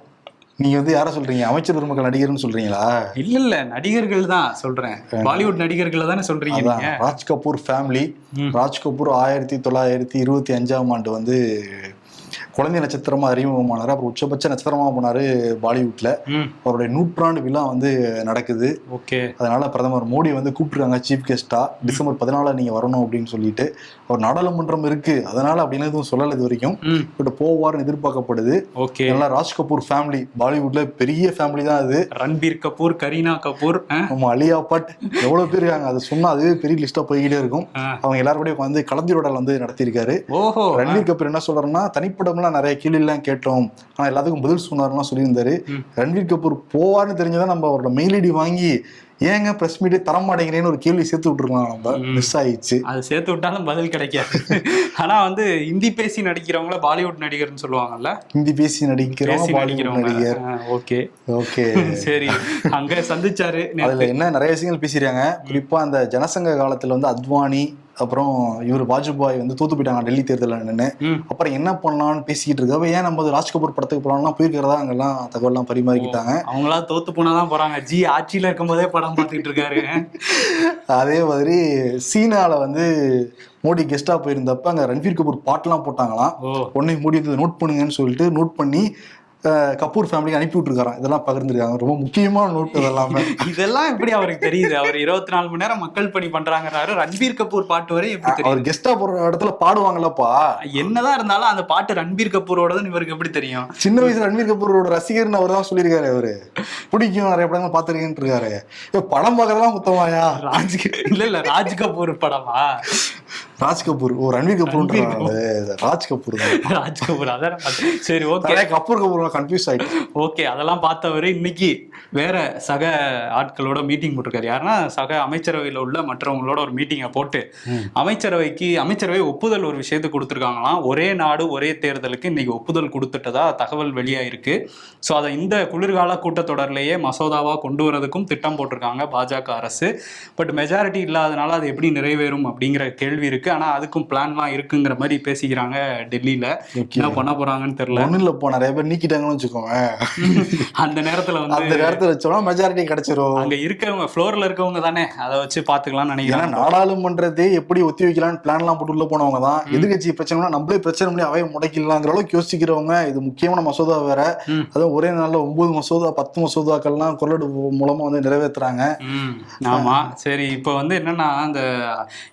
நீங்க வந்து யார சொல்றீங்க? அமைச்சர் பெருமக்கள் நடிகர்னு சொல்றீங்களா? இல்ல இல்ல. நடிகர்கள் தான் சொல்றேன். பாலிவுட் நடிகர்களை தானே சொல்றீங்க ராஜ் கபூர் ஃபேமிலி. ராஜ் கபூர் ஆயிரத்தி தொள்ளாயிரத்தி இருபத்தி அஞ்சாம் ஆண்டு வந்து குழந்தை நட்சத்திரமா அறிமுகமானாரு. அப்புறம் உச்சபட்ச நட்சத்திரமா போனாரு பாலிவுட்ல. அவருடைய நூற்றாண்டு விழா வந்து நடக்குது. ஓகே. அதனால பிரதமர் மோடி வந்து கூப்பிட்டுருக்காங்க சீஃப் கெஸ்டா டிசம்பர் பதினாலாம் நீங்க வரணும் அப்படின்னு சொல்லிட்டு. அவர் நாடாளுமன்றம் இருக்கு. அதனால அப்படின்னு எதுவும் சொல்லல இது வரைக்கும். பட் போவார்னு எதிர்பார்க்கப்படுது. ஓகே. நல்லா ராஜ் கபூர் ஃபேமிலி பாலிவுட்ல பெரிய ஃபேமிலி தான் அது. ரன்பீர் கபூர் கரீனா கபூர்? நம்ம அலியா பட் எவ்வளவு பேர் இருக்காங்க. அது சொன்னா அதுவே பெரிய லிஸ்டா போய்கிட்டே இருக்கும். அவங்க எல்லாரும் கூட வந்து கலந்துரையாடல் வந்து நடத்தியிருக்காரு. ஓஹோ. ரன்வீர் கபூர் என்ன சொல்றாருன்னா தனிப்படம்லாம் நிறைய கேள்வி எல்லாம் கேட்டோம். ஆனா எல்லாத்துக்கும் பதில் சொன்னாருலாம் சொல்லியிருந்தாரு. ம். ரன்வீர் கபூர் போவார்னு தெரிஞ்சதான் நம்ம அவரோட மெயில் ஐடி வாங்கி ஏங்க பிரஸ் மீட்டே தர மாட்டேங்கிறேன்னு ஒரு கேள்வி சேர்த்து விட்டுருக்கலாம் நம்ம. மிஸ் ஆயிடுச்சு. அது சேர்த்து விட்டாலும் பதில் கிடைக்காது. ஆனா வந்து ஹிந்தி பேசி நடிக்கிறவங்கள பாலிவுட் நடிகர்னு சொல்லுவாங்கல்ல? ஹிந்தி பேசி நடிக்கிறோம் பேசி பாலிவுட் நடிக்கிறவங்க. நடிகர். ஓகே. ஓகே. சரி. அங்க சந்திச்சாரு. அதுல என்ன நிறைய விஷயங்கள் பேசியிருக்காங்க. குறிப்பா அந்த ஜனசங்க காலத்துல வந்து அத்வானி அப்புறம் இவர் வாஜ்பாய் வந்து தோத்து போயிட்டாங்க டெல்லி தேர்தலில் நின்று. அப்புறம் என்ன பண்ணலாம்னு பேசிக்கிட்டு இருக்கப்ப ஏன் நம்ம ராஜ் கபூர் படத்துக்கு போலாம்லாம் போயிருக்கிறதா? அங்கெல்லாம் தகவல்லாம் பரிமாறிக்கிட்டாங்க. அவங்களா தோத்து போனாதான் போறாங்க. ஜி ஆட்சியில இருக்கும்போதே படம் பார்த்துட்டு இருக்காரு. அதே மாதிரி சீனால வந்து மோடி கெஸ்டா போயிருந்தப்ப அங்க ரன்வீர் கபூர் பாட்டுலாம் போட்டாங்களாம். உடனே மோடி வந்து நோட் பண்ணுங்கன்னு சொல்லிட்டு நோட் பண்ணி கபூர் ஃபேமிலிக்கு அனுப்பி விட்டுருக்காராம். இதெல்லாம் பகிர்ந்துருக்காங்க. ரொம்ப முக்கியமான நோட் இதெல்லாமே. இதெல்லாம் எப்படி அவருக்கு தெரியுது? அவர் இருபத்தி நாலு மணி நேரம் மக்கள் பணி பண்றாங்கறாரு. ரன்பீர் கபூர் பாட்டு வரை எப்படி அவர் கெஸ்டா போற இடத்துல பாடுவாங்கல்லப்பா என்னதான் இருந்தாலும் அந்த பாட்டு ரன்பீர் கபூரோடதுன்னு இவருக்கு எப்படி தெரியும்? சின்ன வயசுல ரன்வீர் கபூரோட ரசிகர்னு அவர் தான் சொல்லியிருக்காரு அவரு. பிடிக்கும் நிறைய படங்கள் பார்த்துருக்கேன்னு இருக்காரு படம் பார்க்கறதெல்லாம் முத்தமாயா ராஜ் இல்ல இல்ல ராஜ் கபூர் படமா? ராஜ் கபூர் ஓ ரன்வீர் கபூர். ராஜ் கபூர் ராஜ் கபூர் அதான். சரி ஓகே கபூர் கபூர் கன்ஃபியூஸ் ஆயிட்டு ஓகே அதெல்லாம் பார்த்தவர் இன்னைக்கு வேற சக ஆட்களோட மீட்டிங் போட்டிருக்காரு. யாருன்னா சக அமைச்சரவையில் உள்ள மற்றவங்களோட ஒரு மீட்டிங்கை போட்டு அமைச்சரவைக்கு அமைச்சரவை ஒப்புதல் ஒரு விஷயத்துக்கு கொடுத்துருக்காங்களாம். ஒரே நாடு ஒரே தேர்தலுக்கு இன்னைக்கு ஒப்புதல் கொடுத்துட்டதா தகவல் வெளியாயிருக்கு. ஸோ அதை இந்த குளிர்கால கூட்டத்தொடர்லேயே மசோதாவாக கொண்டு வரதுக்கும் திட்டம் போட்டிருக்காங்க பாஜக அரசு. பட் மெஜாரிட்டி இல்லாதனால அது எப்படி நிறைவேறும் அப்படிங்கிற கேள்வி இருக்கு. ஆனால் அதுக்கும் பிளான்லாம் இருக்குங்கிற மாதிரி பேசிக்கிறாங்க டெல்லியில. என்ன பண்ண போறாங்கன்னு தெரியல. ஒண்ணும் இல்லப்பா நிறைய பேர் நீக்கிட்டாங்கன்னு வச்சுக்கோங்க. அந்த நேரத்துல வந்து அந்த நேரத்துல வச்சோம்னா மெஜாரிட்டி கிடைச்சிரும். அங்க இருக்கவங்க ஃப்ளோர்ல இருக்கவங்க தானே. அதை வச்சு பாத்துக்கலாம்னு ஏன்னா நினைக்கிறேன் நாடாளுமன்றத்தை எப்படி ஒத்தி வைக்கலாம்னு பிளான் எல்லாம் போட்டு உள்ள போனவங்க தான். எதிர்கட்சி பிரச்சனைனா நம்மளே பிரச்சனை பண்ணி அவைய முடக்கிடலாங்கிற அளவுக்கு யோசிக்கிறவங்க இது முக்கியமான மசோதா வேற. அதுவும் ஒரே நாள்ல ஒன்பது மசோதா பத்து மசோதாக்கள்லாம் குரல் மூலமா வந்து நிறைவேத்துறாங்க. ம், ஆமா. சரி இப்போ வந்து என்னன்னா அந்த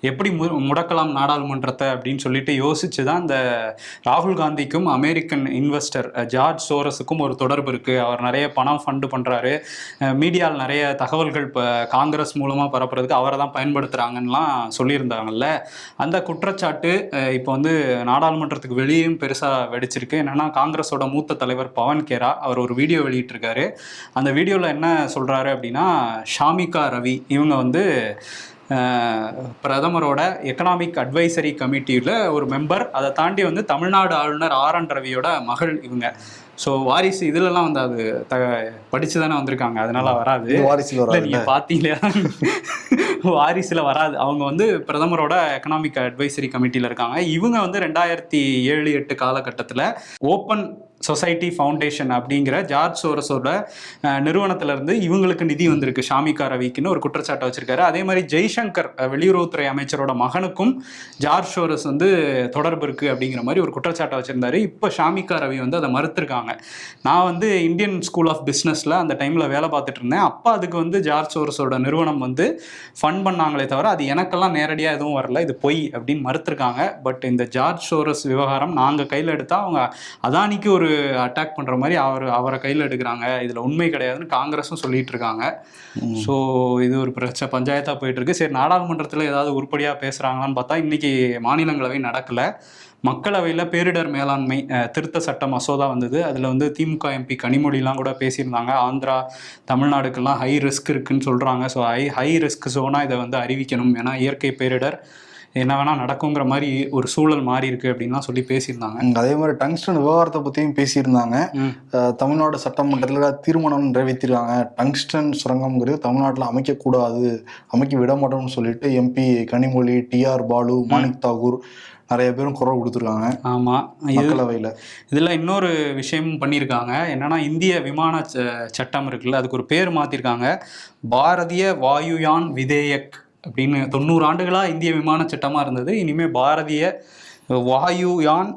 எப்படி மு- முடக்கலாம் நாடாளுமன்றத்தை அப்படின்னு சொல்லிட்டு யோசிச்சு தான் இந்த ராகுல் காந்திக்கும் அமெரிக்கன் இன்வெஸ்டர் ஜார்ஜ் சோரஸுக்கும் ஒரு தொடர்பு இருக்குது அவர் நிறைய பணம் ஃபண்டு பண்ணுறாரு மீடியாவில் நிறைய தகவல்கள் இப்போ காங்கிரஸ் மூலமாக பரப்புறதுக்கு அவரை தான் பயன்படுத்துறாங்கன்னுலாம் சொல்லியிருந்தாங்கல்ல. அந்த குற்றச்சாட்டு இப்போ வந்து நாடாளுமன்றத்துக்கு வெளியும் பெருசாக வெடிச்சிருக்கு. என்னென்னா காங்கிரஸோட மூத்த தலைவர் பவன் கேரா அவர் ஒரு வீடியோ வெளியிட்டிருக்காரு. அந்த வீடியோவில் என்ன சொல்கிறாரு அப்படின்னா ஷாமிகா ரவி இவங்க வந்து பிரதமரோட எக்கனாமிக் அட்வைசரி கமிட்டியில் ஒரு மெம்பர் அதை தாண்டி வந்து தமிழ்நாடு ஆளுநர் ஆர் என் ரவியோட மகள் இவங்க. ஸோ வாரிசு இதுலலாம் வந்து அது த படிச்சு தானே வந்திருக்காங்க. அதனால வராது. வாரிசுல வராது நீங்க பாத்தீங்களா? வாரிசுல வராது. அவங்க வந்து பிரதமரோட எக்கனாமிக் அட்வைசரி கமிட்டியில இருக்காங்க. இவங்க வந்து ரெண்டாயிரத்தி ஏழு எட்டு காலகட்டத்துல ஓப்பன் சொசைட்டி ஃபவுண்டேஷன் அப்படிங்கிற ஜார்ஜ் சோரஸோட அஹ், இவங்களுக்கு நிதி வந்திருக்கு. ஷாமிகா ரவிக்குன்னு ஒரு குற்றச்சாட்டை வச்சிருக்காரு. அதே மாதிரி ஜெய்சங்கர் வெளியுறவுத்துறை அமைச்சரோட மகனுக்கும் ஜார்ஜ் சோரஸ் வந்து தொடர்பு இருக்கு அப்படிங்கிற மாதிரி ஒரு குற்றச்சாட்டை வச்சிருந்தாரு. இப்போ ஷாமிகா ரவி வந்து அதை மறுத்திருக்காங்க. நான் வந்து இந்தியன் ஸ்கூல் ஆஃப் பிஸ்னஸில் அந்த டைமில் வேலை பார்த்துட்டு இருந்தேன். அப்போ அதுக்கு வந்து ஜார்ஜ் சோரஸோட நிறுவனம் வந்து ஃபண்ட் பண்ணாங்களே தவிர அது எனக்கெல்லாம் நேரடியாக எதுவும் வரல இது பொய் அப்படின்னு மறுத்திருக்காங்க. பட் இந்த ஜார்ஜ் சோரஸ் விவகாரம் நாங்கள் கையில் எடுத்தால் அவங்க அதானிக்கு ஒரு அட்டாக் பண்ற மாதிரி அவர் அவரை கையில் எடுக்கிறாங்க. இதுல உண்மை கிடையாதுன்னு காங்கிரஸும் சொல்லிட்டு இருக்காங்க. ஸோ இது ஒரு பிரச்சனை பஞ்சாயத்தா போயிட்டு இருக்கு. சரி நாடாளுமன்றத்தில் ஏதாவது உருப்படியா பேசுறாங்களான்னு பார்த்தா இன்னைக்கு மாநிலங்களவை நடக்கல. மக்களவையில் பேரிடர் மேலாண்மை திருத்த சட்ட மசோதா வந்தது. அதில் வந்து திமுக எம்பி கனிமொழிலாம் கூட பேசியிருந்தாங்க. ஆந்திரா தமிழ்நாடுக்கெல்லாம் ஹை ரிஸ்க் இருக்குன்னு சொல்கிறாங்க ஸோ ஹை ஹை ரிஸ்க் ஜோனாக இதை வந்து அறிவிக்கணும். ஏன்னா இயற்கை பேரிடர் என்ன வேணால் நடக்குங்கிற மாதிரி ஒரு சூழல் மாறி இருக்கு அப்படின்லாம் சொல்லி பேசியிருந்தாங்க. அதே மாதிரி டங்ஸ்டன் விவகாரத்தை பத்தியும் பேசியிருந்தாங்க. தமிழ்நாடு சட்டமன்றத்தில் தீர்மானம் நிறைவேற்றிருக்காங்க. டங்ஸ்டன் சுரங்கம்ங்கிறது தமிழ்நாட்டில் அமைக்கக்கூடாது அமைக்க விட மாட்டோம்னு சொல்லிட்டு எம்பி கனிமொழி டிஆர் பாலு மாணிக் தாகூர் நிறைய பேரும் குரல் கொடுத்துருக்காங்க ஆமாம் மக்களவையில். இதில் இன்னொரு விஷயமும் பண்ணியிருக்காங்க. என்னன்னா இந்திய விமான ச- சட்டம் இருக்குல்ல அதுக்கு ஒரு பேர் மாற்றிருக்காங்க பாரதிய வாயுயான் விதேயக் அப்படின்னு தொண்ணூறு ஆண்டுகளாக இந்திய விமான சட்டமாக இருந்தது. இனிமேல் பாரதிய வாயுயான்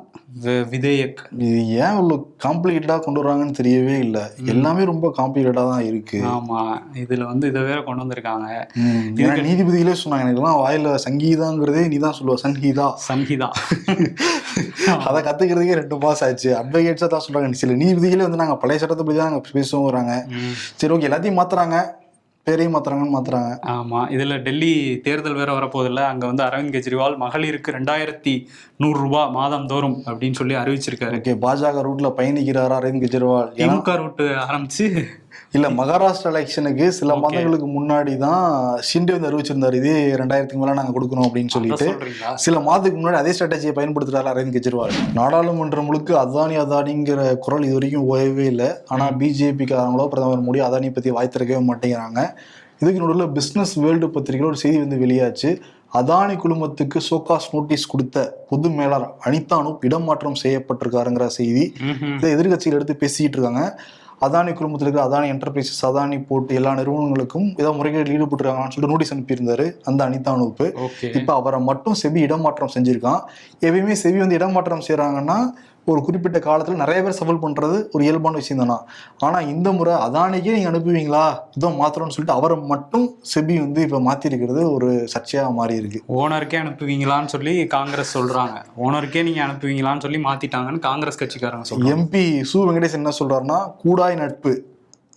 விதேயக். இது ஏன் இவ்வளோ காம்ப்ளிகேட்டடாக கொண்டு வராங்கன்னு தெரியவே இல்லை. எல்லாமே ரொம்ப காம்ப்ளிகேட்டடாக தான் இருக்கு. ஆமாம் இதில் வந்து இதை வேற கொண்டு வந்திருக்காங்க. ஏன்னா நீதிபதிகளே சொன்னாங்க எனக்குலாம் வாயில சங்கீதாங்கிறதே நீ தான் சொல்லுவ சங்கீதா. சங்கீதா. அதை கத்துக்கிறதுக்கே ரெண்டு மாசம் ஆச்சு. அட்வொகேட்ஸா தான் சொல்றாங்க. சில நீதிபதிகளே வந்து நாங்க பழைய சட்டத்தை பத்தி தான் நாங்க பேசுவோங்கிறாங்க. ம். சரி ஓகே எல்லாத்தையும் மாத்துறாங்க. பேரையும் மாத்துறாங்கன்னு மாத்துறாங்க. ஆமாம் இதில் டெல்லி தேர்தல் வேற வரப்போதில்ல அங்கே வந்து அரவிந்த் கெஜ்ரிவால் மகளிருக்கு ரெண்டாயிரத்தி நூறுரூபா மாதந்தோறும் அப்படின்னு சொல்லி அறிவிச்சிருக்காரு. பாஜக ரூட்ல பயணிக்கிறாரா அரவிந்த் கெஜ்ரிவால்? திமுக ரூட்டு ஆரம்பிச்சு இல்ல மகாராஷ்டிரா எலெக்ஷனுக்கு சில. மாதங்களுக்கு முன்னாடி தான் ஷிண்டே வந்து அறிவிச்சிருந்தாரு இதே ரெண்டாயிரத்துக்கு மேல நாங்க கொடுக்கணும் அப்படின்னு சொல்லிட்டு. சில மாதத்துக்கு முன்னாடி அதே ஸ்ட்ராட்டஜியை பயன்படுத்துறாரு அரவிந்த் கெஜ்ரிவால். நாடாளுமன்றம் முழுக்க அதானி அதானிங்கிற குரல் இது வரைக்கும் ஓயவே இல்லை. ஆனா பிஜேபி காரங்களோ பிரதமர் மோடி அதானி பத்தி வாய் திறக்கவே மாட்டேங்கிறாங்க. இதுக்கு நடுவில் பிசினஸ் வேர்ல்டு பத்திரிகையில் ஒரு செய்தி வந்து வெளியாச்சு. அதானி குழுமத்துக்கு சோகாஸ் நோட்டீஸ் கொடுத்த பொது மேலாளர் அனிதா அனூப் இடமாற்றம் செய்யப்பட்டிருக்காருங்கிற செய்தி. இதை எதிர்கட்சியில் எடுத்து பேசிக்கிட்டு இருக்காங்க. அதானி குழுமத்தில் இருக்கிற அதானி என்டர்பிரைசஸ் அதானி போட்டு எல்லா நிறுவனங்களுக்கும் ஏதாவது முறைகேட்டில் ஈடுபட்டிருக்காங்கன்னு சொல்லிட்டு நோட்டீஸ் அனுப்பியிருந்தாரு அந்த அனிதா அனூப் ஓகே. இப்ப அவரை மட்டும் செபி இடமாற்றம் செஞ்சிருக்கான். எப்பயுமே செபி வந்து இடமாற்றம் செய்றாங்கன்னா ஒரு குறிப்பிட்ட காலத்துல நிறைய பேர் சவால் பண்றது ஒரு இயல்பான விஷயம் தானா ஆனா இந்த முறை அதானிக்கே நீங்க அனுப்புவீங்களா? இதோ மாத்திரம்னு சொல்லிட்டு அவரை மட்டும் செபி வந்து இப்ப மாத்திருக்கிறது ஒரு சர்ச்சையா மாறி இருக்கு ஓனருக்கே அனுப்புவீங்களான்னு சொல்லி காங்கிரஸ் சொல்றாங்க. ஓனருக்கே நீங்க அனுப்புவீங்களான்னு சொல்லி மாத்திட்டாங்கன்னு காங்கிரஸ் கட்சிக்காரங்க சொல்றாங்க. எம்பி சு வெங்கடேஷ் என்ன சொல்றாருன்னா கூடாய் நட்பு.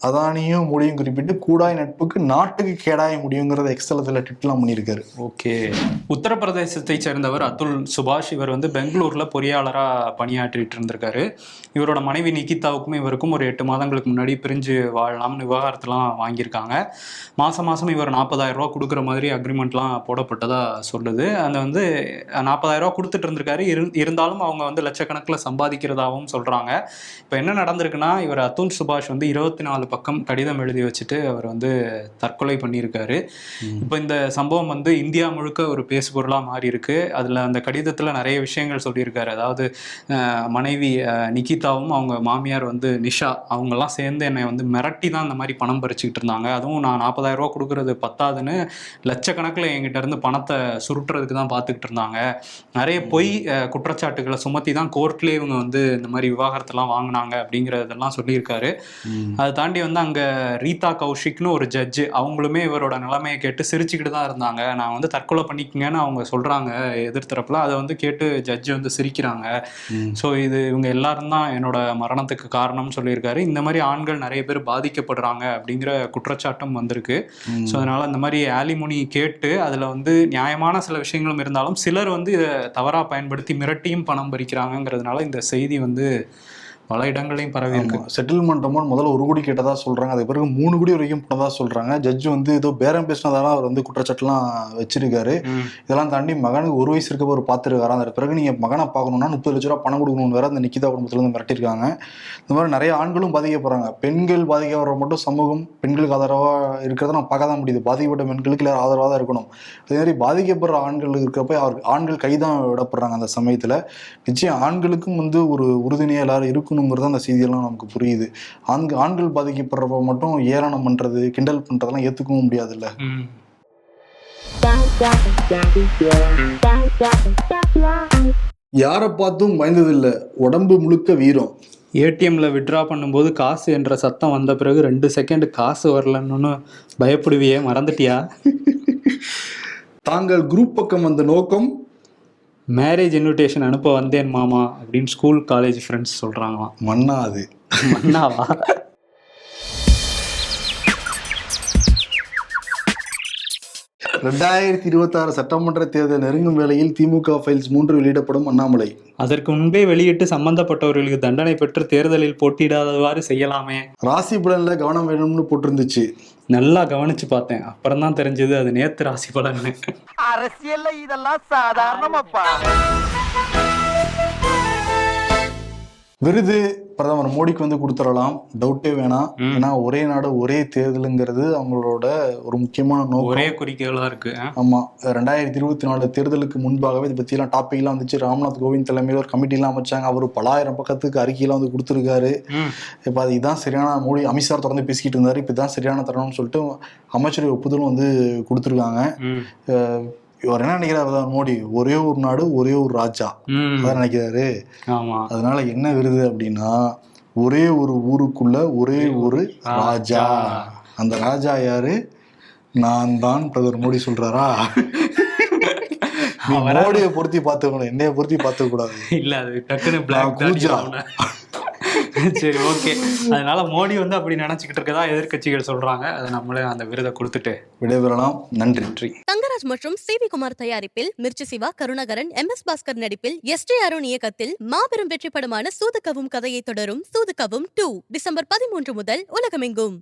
அதானியும் முடியும் குறிப்பிட்டு கூடாய் நட்புக்கு நாட்டுக்கு கேடாய முடியுங்கிறத எக்ஸலத்தில் டிட்லாம் பண்ணியிருக்காரு. ஓகே. உத்தரப்பிரதேசத்தை சேர்ந்தவர் அத்துல் சுபாஷ். இவர் வந்து பெங்களூர்ல பொறியாளராக பணியாற்றிட்டு இருந்திருக்காரு. இவரோட மனைவி நிகிதாவுக்கும் இவருக்கும் ஒரு எட்டு மாதங்களுக்கு முன்னாடி பிரிஞ்சு வாழலாம்னு விவகாரத்தெல்லாம் வாங்கியிருக்காங்க. மாதம் மாதம் இவர் நாற்பதாயிரம் ரூபா கொடுக்குற மாதிரி அக்ரிமெண்ட்லாம் போடப்பட்டதா சொல்லுது. அந்த வந்து நாற்பதாயிரம் ரூபா கொடுத்துட்டு இருந்திருக்காரு. இரு- இருந்தாலும் அவங்க வந்து லட்சக்கணக்கில் சம்பாதிக்கிறதாகவும் சொல்கிறாங்க இப்போ என்ன நடந்திருக்குன்னா இவர் அத்துல் சுபாஷ் வந்து இருபத்தி நாலு பக்கம் கடிதம் எழுதி வச்சுட்டு அவர் வந்து தற்கொலை பண்ணியிருக்காரு. இப்போ இந்த சம்பவம் வந்து இந்தியா முழுக்க ஒரு பேசுபொருளாக மாறி இருக்கு அதில் அந்த கடிதத்தில் நிறைய விஷயங்கள் சொல்லியிருக்காரு. அதாவது மனைவி நிகிதாவும் அவங்க மாமியார் வந்து நிஷா அவங்கெல்லாம் சேர்ந்து என்னை வந்து மிரட்டி தான் இந்த மாதிரி பணம் பறிச்சுக்கிட்டு இருந்தாங்க. அதுவும் நான் நாற்பதாயிரம் ரூபா கொடுக்கறது பத்தாதுன்னு லட்சக்கணக்கில் என்கிட்ட இருந்து பணத்தை சுருட்டுறதுக்கு தான் பார்த்துக்கிட்டு இருந்தாங்க. நிறைய பொய் குற்றச்சாட்டுகளை சுமத்தி தான் கோர்ட்லேயே இவங்க வந்து இந்த மாதிரி விவாகரத்தெல்லாம் வாங்கினாங்க அப்படிங்கிறதெல்லாம் சொல்லியிருக்காரு. அதை தாண்டி வந்து அங்கே ரீதா கௌஷிக்னு ஒரு ஜட்ஜு அவங்களுமே இவரோட நிலைமையை கேட்டு சிரிச்சுக்கிட்டு தான் இருந்தாங்க. நான் வந்து தற்கொலை பண்ணிக்கங்கன்னு அவங்க சொல்கிறாங்க எதிர்த்தரப்புல. அதை வந்து கேட்டு ஜட்ஜு வந்து சிரிக்கிறாங்க. ஸோ இது இவங்க எல்லாரும் தான் என்னோட மரணத்துக்கு காரணம்னு சொல்லியிருக்காரு. இந்த மாதிரி ஆண்கள் நிறைய பேர் பாதிக்கப்படுறாங்க அப்படிங்கிற குற்றச்சாட்டும் வந்திருக்கு. ஸோ அதனால இந்த மாதிரி ஆலிமுனி கேட்டு அதில் வந்து நியாயமான சில விஷயங்களும் இருந்தாலும் சிலர் வந்து இதை தவறாக பயன்படுத்தி மிரட்டியும் பணம் பறிக்கிறாங்கங்கிறதுனால இந்த செய்தி வந்து பல இடங்களையும் பரவி இருக்கு. செட்டில்மெண்ட் அமௌண்ட் முதல்ல ஒரு கோடி கேட்டதா சொல்றாங்க. அதுக்கு பிறகு மூணு கோடி வரைக்கும் போனதா சொல்றாங்க. ஜட்ஜ் வந்து ஏதோ பேரம் பேசினதால அவர் வந்து குற்றச்சாட்டுலாம் வச்சிருக்காரு. இதெல்லாம் தாண்டி மகனுக்கு ஒரு வயசு இருக்கப்ப ஒரு பார்த்துருக்காரு. அந்த பிறகு நீங்க மகனை பார்க்கணும்னா முப்பது லட்ச ரூபா பணம் கொடுக்கணும்னு வேற அந்த நிக்கிதா குடும்பத்துல இருந்து மிரட்டிருக்காங்க இந்த மாதிரி நிறைய ஆண்களும் பாதிக்கப்படுறாங்க பெண்கள் பாதிக்கப்படுற மட்டும் சமூகம் பெண்களுக்கு ஆதரவா இருக்கிறத நம்ம பார்க்க தான் முடியுது. பாதிக்கப்பட்ட பெண்களுக்கு எல்லாரும் ஆதரவாக தான் இருக்கணும். அதே மாதிரி பாதிக்கப்படுற ஆண்கள் இருக்கிறப்ப அவர் ஆண்கள் கைதான் விடப்படுறாங்க அந்த சமயத்துல. நிச்சயம் ஆண்களுக்கும் வந்து ஒரு உறுதுணையா எல்லாரும் இருக்கணுங்கிறது அந்த செய்தியெல்லாம் நமக்கு புரியுது. ஆண்கள் ஆண்கள் பாதிக்கப்படுறப்ப மட்டும் ஏளனம் பண்றது கிண்டல் பண்றதெல்லாம் ஏத்துக்கவும் முடியாதுல்ல. யாரை பார்த்தும் பயந்ததில்லை. உடம்பு முழுக்க வீரம். ஏடிஎம்ல விட்ரா பண்ணும்போது காசு என்ற சத்தம் வந்த பிறகு ரெண்டு செகண்ட் காசு வரலன்னு பயப்படுவியே மறந்துட்டியா? தாங்கள் குரூப் பக்கம் வந்த நோக்கம் மேரேஜ் இன்விடேஷன் அனுப்ப வந்தேன் மாமா அப்படின்னு ஸ்கூல் காலேஜ் ஃப்ரெண்ட்ஸ் சொல்றாங்களாம். மண்ணா அது. மன்னாவா? ரெண்டாயிரத்தி இருபத்தாறு சட்டமன்ற தேர்தல் நெருங்கும் வேளையில் திமுக ஃபைல்ஸ் மூன்று வெளியிடப்படும் அண்ணாமலை. அதற்கு முன்பே வெளியிட்டு சம்பந்தப்பட்டவர்களுக்கு தண்டனை பெற்று தேர்தலில் போட்டியிடாதவாறு செய்யலாமே. ராசி பலன்ல கவனம் வேணும்னு போட்டிருந்துச்சு. நல்லா கவனிச்சு பார்த்தேன். அப்புறம் தான் தெரிஞ்சது அது நேத்து ராசி பலன்னு. அரசியல்ல இதெல்லாம் சாதாரணமாப்பா. விருது பிரதமர் மோடிக்கு வந்து கொடுத்துடலாம். டவுட்டே வேணாம். ஏன்னா ஒரே நாடு ஒரே தேர்தலுங்கிறது அவங்களோட ஒரு முக்கியமான நோக்கம். ஒரே குறிக்கோளா இருக்கு? ஆமா. ரெண்டாயிரத்தி இருபத்தி நாலு தேர்தலுக்கு முன்பாகவே இதை பற்றிலாம் டாபிக்லாம் வந்துச்சு. ராம்நாத் கோவிந்த் தலைமையில் ஒரு கமிட்டிலாம் அமைச்சாங்க. அவர் பலாயிரம் பக்கத்துக்கு அறிக்கையெல்லாம் வந்து கொடுத்துருக்காரு. இப்போ அது இதான் சரியான மோடி அமித்ஷா தொடர்ந்து பேசிக்கிட்டு இருந்தாரு. இப்போ இதான் சரியான தருணம்னு சொல்லிட்டு அமைச்சரவை ஒப்புதலும் வந்து கொடுத்துருக்காங்க. இவர் என்ன நினைக்கிறாரு மோடி ஒரே ஒரு நாடு ஒரே ஒரு ராஜா. அதான் நினைக்கிறாரு. அதனால என்ன விருது அப்படின்னா ஒரே ஒரு ஊருக்குள்ள ஒரே ஒரு ராஜா. அந்த ராஜா யாரு? நான் தான் பிரதமர் மோடி சொல்றாரா? மோடியை பொருத்தி பார்த்துக்கணும் என்னைய பொருத்தி பார்த்துக்க கூடாது இல்ல அது டக்குன்னு. சரி ஓகே அதனால மோடி வந்து அப்படி நினைச்சுக்கிட்டு இருக்கதா எதிர்கட்சிகள் சொல்றாங்க. அதை நம்மளே அந்த விருதை கொடுத்துட்டு விடைபெறலாம். நன்றி தங்கராஜ் மற்றும் சி வி குமார் தயாரிப்பில் மிர்ச்சி சிவா கருணாகரன் எம். எஸ். பாஸ்கர் நடிப்பில் எஸ். டி அருண் இயக்கத்தில் மாபெரும் வெற்றி படமான சூதுக்கவும் கதையை தொடரும் சூதுக்கவும் டூ டிசம்பர் பதிமூன்று முதல் உலகமெங்கும்.